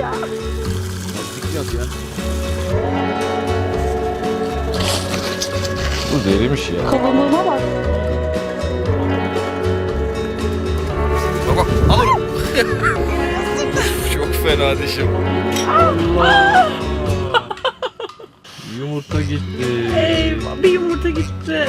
ya. Dikkat ya. Bu derimiş ya. Kalınlığına bak. Baba al onu. Çok fena dişim. Yumurta gitti. Eyvah bir yumurta gitti.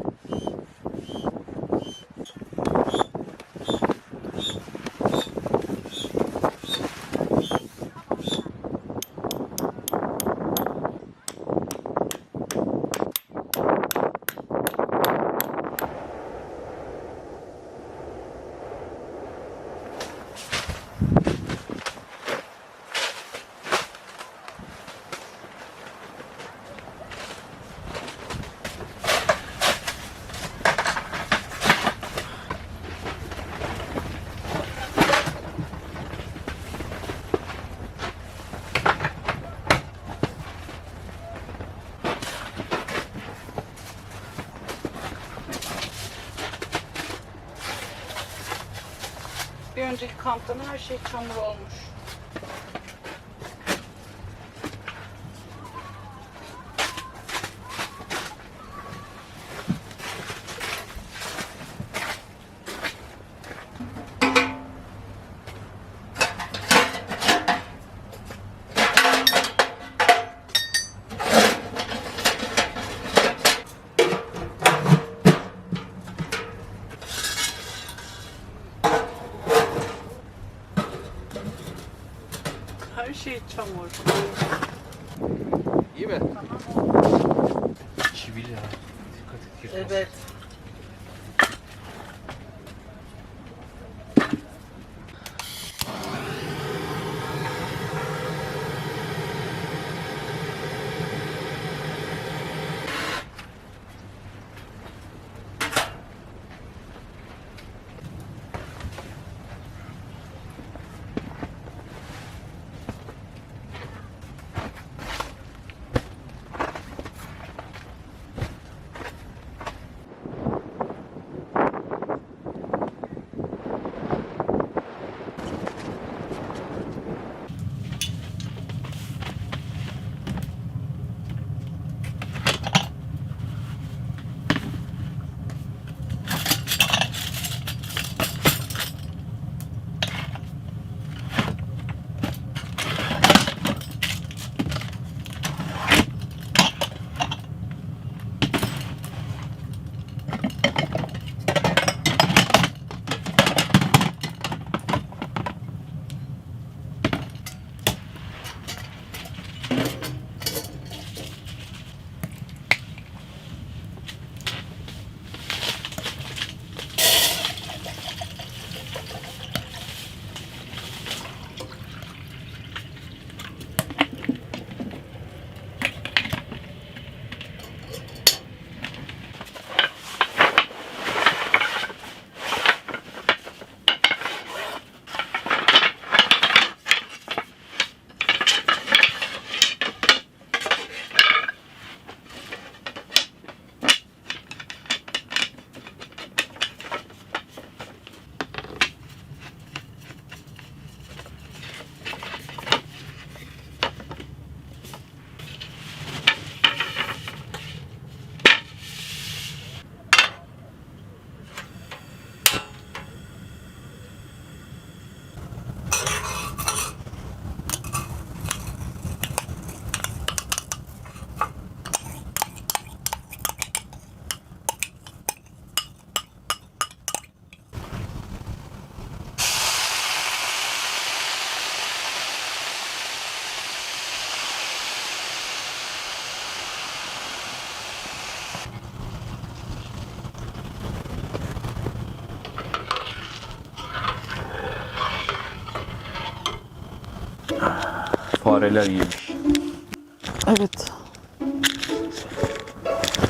önceki kamptan her şey çamur olmuş. İyi mi? Çivil ya. Dikkat et. Evet. Fareler yemiş. Evet.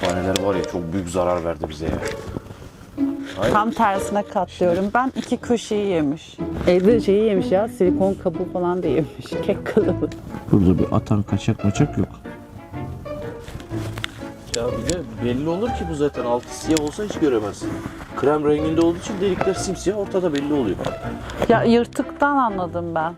Fareler var ya çok büyük zarar verdi bize ya. Hayır. Tam tersine katlıyorum. Ben iki köşeyi yemiş. Evde şeyi yemiş ya. Silikon kabuğu falan da yemiş. Kek kalıbı. Burada bir atan kaçak maçak yok. Ya bir de belli olur ki bu zaten altı siyah olsa hiç göremezsin. Krem renginde olduğu için delikler simsiyah ortada belli oluyor. Ya yırtıktan anladım ben.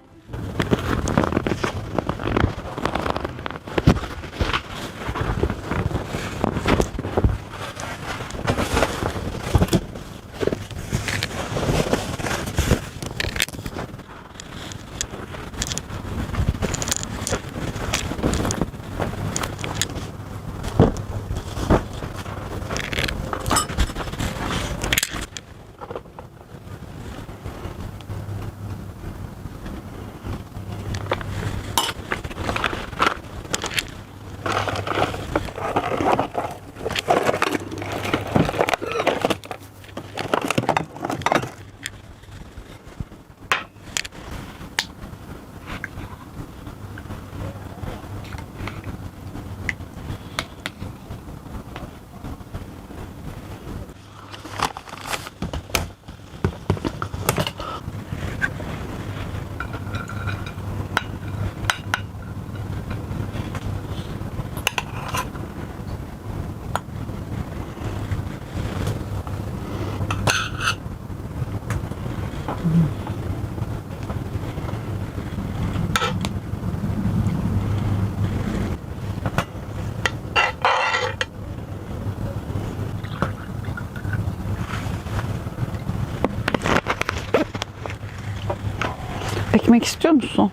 Ekmek istiyor musun?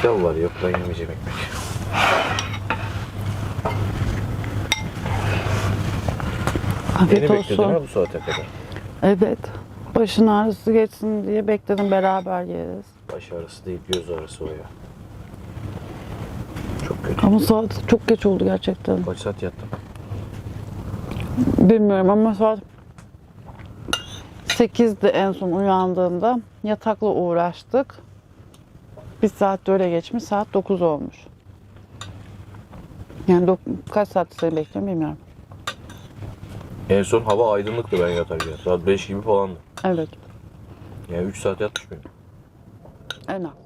Pilav var yok ben yemeyeceğim ekmek. Afiyet Beni bekledin olsun. ha bu saate kadar. Evet. Başın ağrısı geçsin diye bekledim beraber yeriz. Baş ağrısı değil göz ağrısı o ya. Çok kötü. Ama saat çok geç oldu gerçekten. Kaç saat yattım? Bilmiyorum ama saat 8'de en son uyandığımda yatakla uğraştık. Bir saat öyle geçmiş. Saat 9 olmuş. Yani kaç saat seni bekliyorum bilmiyorum. En son hava aydınlıktı ben yatarken. Saat 5 gibi falandı. Evet. Yani 3 saat yatmış mıyım? En az.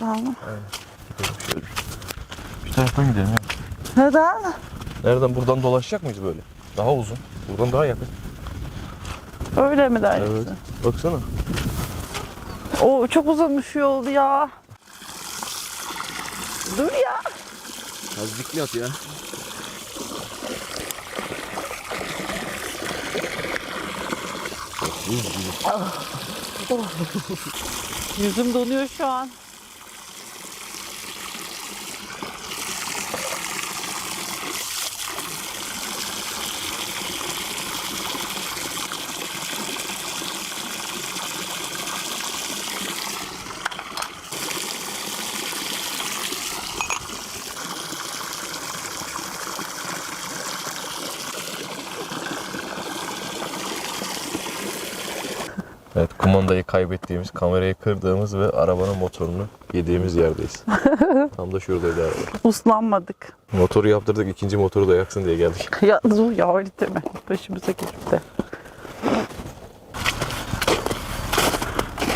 De alalım. Şöyle. Bir taraftan gidelim ya. Neden? Nereden buradan dolaşacak mıyız böyle? Daha uzun. Buradan daha yakın. Öyle mi dersin? Evet. Baksana. Oo çok uzamış yol ya. Dur ya. Az dikli at ya. Yüzüm donuyor şu an. Evet kumandayı kaybettiğimiz, kamerayı kırdığımız ve arabanın motorunu yediğimiz yerdeyiz. Tam da şuradaydı araba. Uslanmadık. Motoru yaptırdık ikinci motoru da yaksın diye geldik. Ya ya öyle deme. Başımıza gelip de.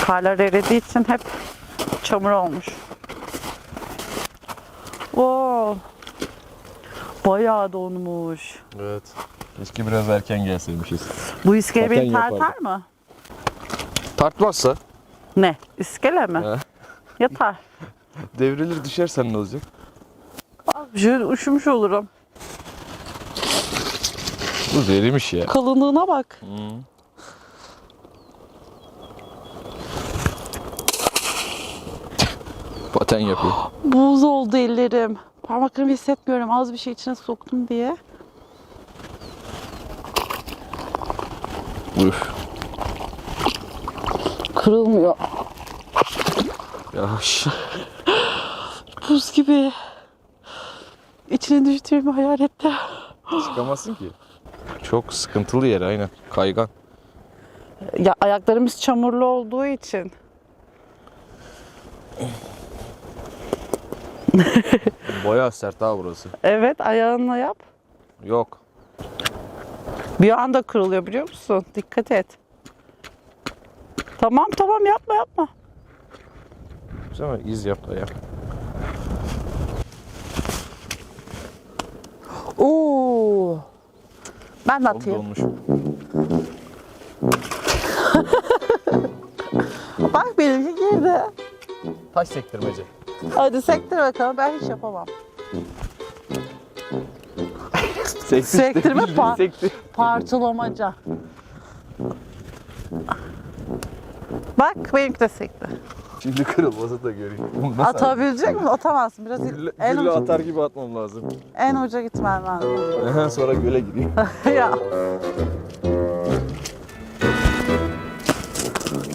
Karlar eridiği için hep çamur olmuş. Wow. Bayağı donmuş. Evet. Keşke biraz erken gelseymişiz. Bu iskele beni tartar mı? Tartmazsa Ne? İskele mi? He. Yatar. devrilir düşersen ne olacak? Abi şöyle üşümüş olurum. Bu derimiş ya. Kalınlığına bak. Paten yapıyor. Buz oldu ellerim. Parmaklarımı hissetmiyorum. Az bir şey içine soktum diye. Uf. Kırılmıyor. Yavaş. Buz gibi. İçine düştüğümü hayal ettim. Çıkamazsın ki. Çok sıkıntılı yer aynen. Kaygan. Ya ayaklarımız çamurlu olduğu için. Bayağı sert ha burası. Evet ayağınla yap. Yok. Bir anda kırılıyor biliyor musun? Dikkat et. Tamam tamam yapma yapma. Ama iz yap da yap. Oo. Ben de atayım. donmuş. Bak benimki girdi. Taş sektirmece. Hadi sektir bakalım ben hiç yapamam. Sektir, Sektirme bildiğin pa- sektir. Parçalamaca. Bak benimki de sekti. Şimdi kırılmasa da göreyim. Oğlum nasıl Atabilecek misin? Atamazsın. Biraz Gülle, en, gülle uca, atar gibi atmam lazım. en uca gitmen lazım. Sonra göle giriyor. ya.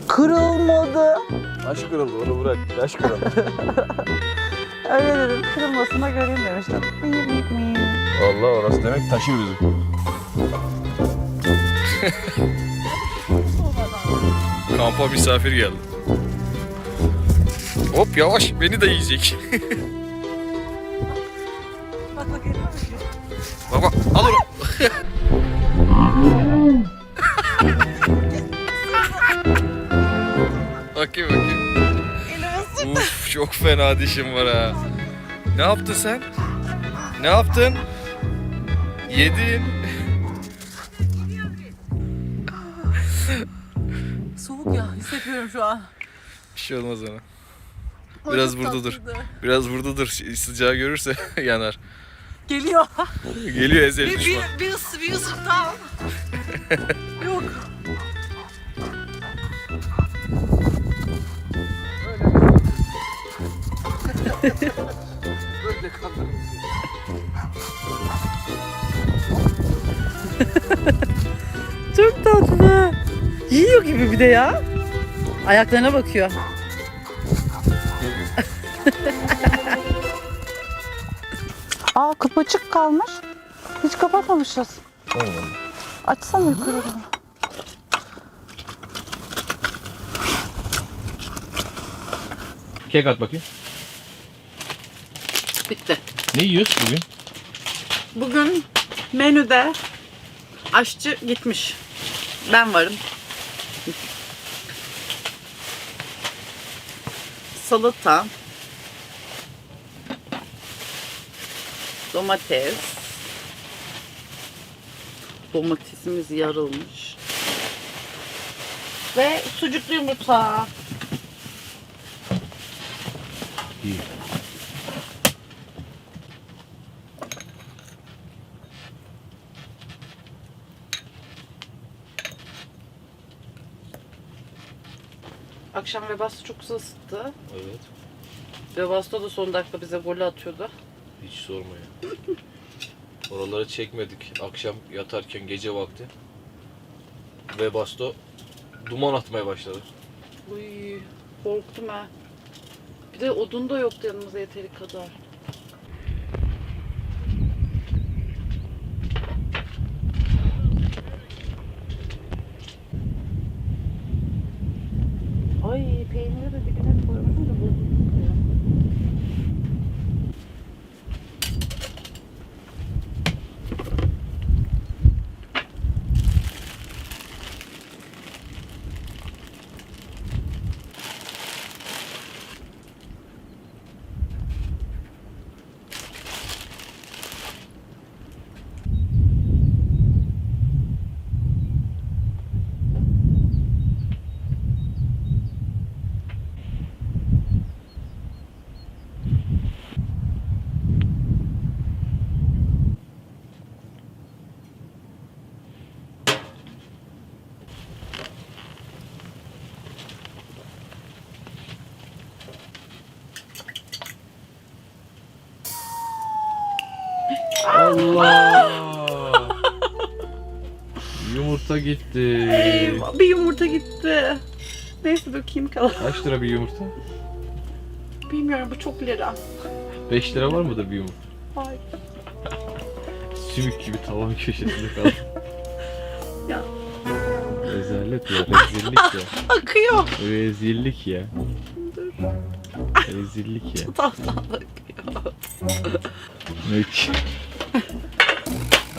Kırılmadı. Taş kırıldı onu bırak. Taş kırıldı. Öyle dedim. Kırılmasına göreyim demiştim. Allah orası demek taşı yüzü. Kampa misafir geldi. Hop yavaş beni de yiyecek. Baba al onu. bakayım bakayım. Uf çok fena dişim var ha. Ne yaptın sen? Ne yaptın? Yedin. Şey olmaz ona. Biraz burada dur. Biraz burada dur. Sıcağı görürse yanar. Geliyor. Geliyor ezeli düşman. bir, ısı, bir ısık daha. Yok. Çok tatlı. Yiyor gibi bir de ya. Ayaklarına bakıyor. Aa kapı açık kalmış. Hiç kapatmamışız. Açsana yukarı. doğru. Kek at bakayım. Bitti. Ne yiyoruz bugün? Bugün menüde aşçı gitmiş. Ben varım. salata, domates, domatesimiz yarılmış ve sucuklu yumurta. İyi. Akşam Webasto çok güzel ısıttı. Evet. Webasto da son dakika bize gol atıyordu. Hiç sorma ya. Oraları çekmedik. Akşam yatarken gece vakti. Ve basto duman atmaya başladı. Uy, korktum ha. Bir de odun da yoktu yanımızda yeteri kadar. Yumurta gitti. Eyvah, bir yumurta gitti. Neyse dökeyim kalan. Kaç lira bir yumurta? Bilmiyorum bu çok lira. 5 lira var mıdır bir yumurta? Ay. Sümük gibi tavan köşesinde kaldı. Ya. Rezalet ya, rezillik ya. Akıyor. Rezillik ya. Rezillik ya. Tahtadan akıyor. Mük.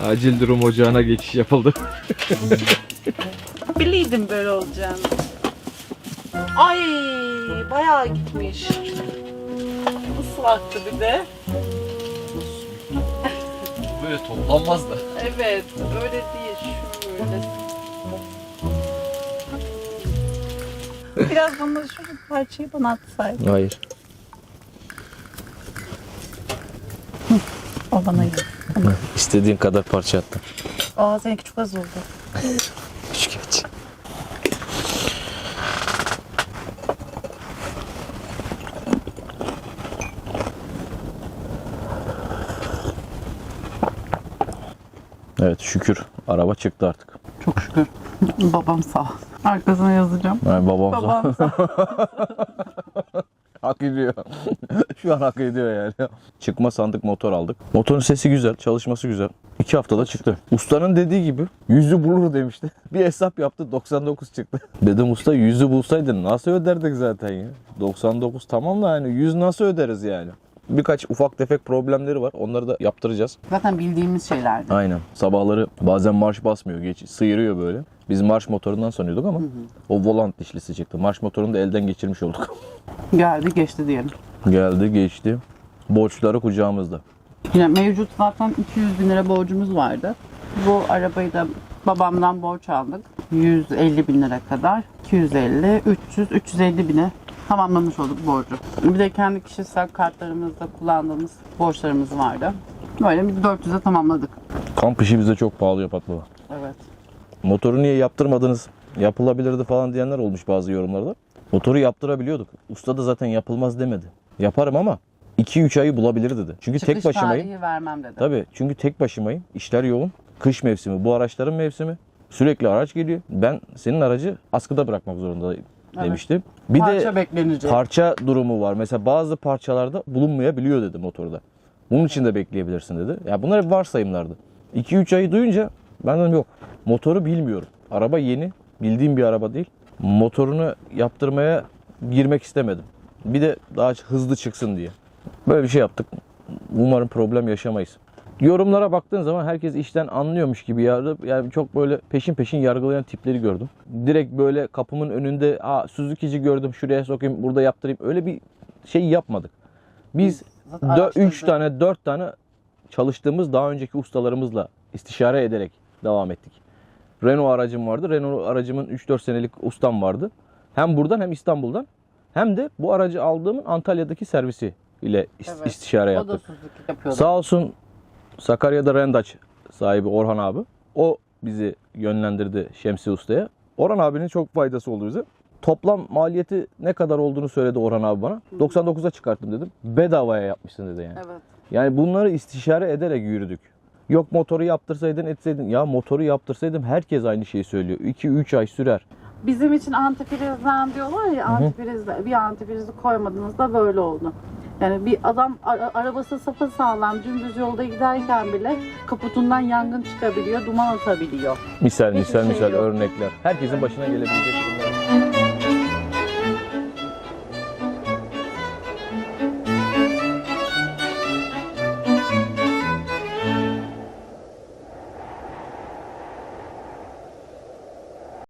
Acil durum ocağına geçiş yapıldı. Biliydim böyle olacağını. Ay bayağı gitmiş. Islaktı bir de. Böyle toplanmaz da. Evet öyle değil şöyle. Biraz bana şu parçayı bana atsaydın. Hayır. O bana iyi. İstediğin kadar parça attım. Aa seninki çok az oldu. Küçük geç. Evet şükür araba çıktı artık. Çok şükür. Babam sağ ol. Arkasına yazacağım. Yani babam sağ- Babam sağ. hak ediyor. Şu an hak ediyor yani. Çıkma sandık motor aldık. Motorun sesi güzel, çalışması güzel. İki haftada çıktı. Ustanın dediği gibi yüzü bulur demişti. Bir hesap yaptı 99 çıktı. Dedim usta yüzü bulsaydın nasıl öderdik zaten ya. 99 tamam da hani 100 nasıl öderiz yani. Birkaç ufak tefek problemleri var. Onları da yaptıracağız. Zaten bildiğimiz şeylerdi. Aynen. Sabahları bazen marş basmıyor. Geç, sıyırıyor böyle. Biz marş motorundan sanıyorduk ama o volant dişlisi çıktı. Marş motorunu da elden geçirmiş olduk. Geldi geçti diyelim. Geldi geçti. Borçları kucağımızda. Yine mevcut zaten 200 bin lira borcumuz vardı. Bu arabayı da babamdan borç aldık. 150 bin lira kadar. 250, 300, 350 bine tamamlamış olduk borcu. Bir de kendi kişisel kartlarımızda kullandığımız borçlarımız vardı. Böyle bir 400'e tamamladık. Kamp işi bize çok pahalıya patladı. Evet. Motoru niye yaptırmadınız? Yapılabilirdi falan diyenler olmuş bazı yorumlarda. Motoru yaptırabiliyorduk. Usta da zaten yapılmaz demedi. Yaparım ama 2-3 ayı bulabilir dedi. Çünkü Çıkış tek başımayım. vermem dedi. Tabii çünkü tek başımayım. İşler yoğun. Kış mevsimi, bu araçların mevsimi. Sürekli araç geliyor. Ben senin aracı askıda bırakmak zorundayım demiştim. Bir Parça de beklenecek. parça durumu var. Mesela bazı parçalarda bulunmayabiliyor dedi motorda. Bunun için de bekleyebilirsin dedi. Ya bunlar hep varsayımlardı. 2-3 ayı duyunca ben dedim yok. Motoru bilmiyorum. Araba yeni. Bildiğim bir araba değil. Motorunu yaptırmaya girmek istemedim. Bir de daha hızlı çıksın diye. Böyle bir şey yaptık. Umarım problem yaşamayız. Yorumlara baktığın zaman herkes işten anlıyormuş gibi yargı, yani çok böyle peşin peşin yargılayan tipleri gördüm. Direkt böyle kapımın önünde Aa, Suzuki'ci gördüm şuraya sokayım burada yaptırayım öyle bir şey yapmadık. Biz Zaten 3 araştırdık. tane 4 tane çalıştığımız daha önceki ustalarımızla istişare ederek devam ettik. Renault aracım vardı. Renault aracımın 3-4 senelik ustam vardı. Hem buradan hem İstanbul'dan hem de bu aracı aldığımın Antalya'daki servisi ile Evet. istişare yaptık. Sağ olsun Sakarya'da Rendaç sahibi Orhan abi. O bizi yönlendirdi Şemsi Usta'ya. Orhan abinin çok faydası oldu bize. Toplam maliyeti ne kadar olduğunu söyledi Orhan abi bana. 99'a çıkarttım dedim. Bedavaya yapmışsın dedi yani. Evet. Yani bunları istişare ederek yürüdük. Yok motoru yaptırsaydın etseydin. Ya motoru yaptırsaydım herkes aynı şeyi söylüyor. 2-3 ay sürer. Bizim için antifrizden diyorlar ya antifrizde bir antifrizi koymadığınızda böyle oldu. Yani bir adam arabası sapa sağlam dümdüz yolda giderken bile kaputundan yangın çıkabiliyor, duman atabiliyor. Misal Hiçbir misal şey misal yok. örnekler. Herkesin başına gelebilecek bunlar.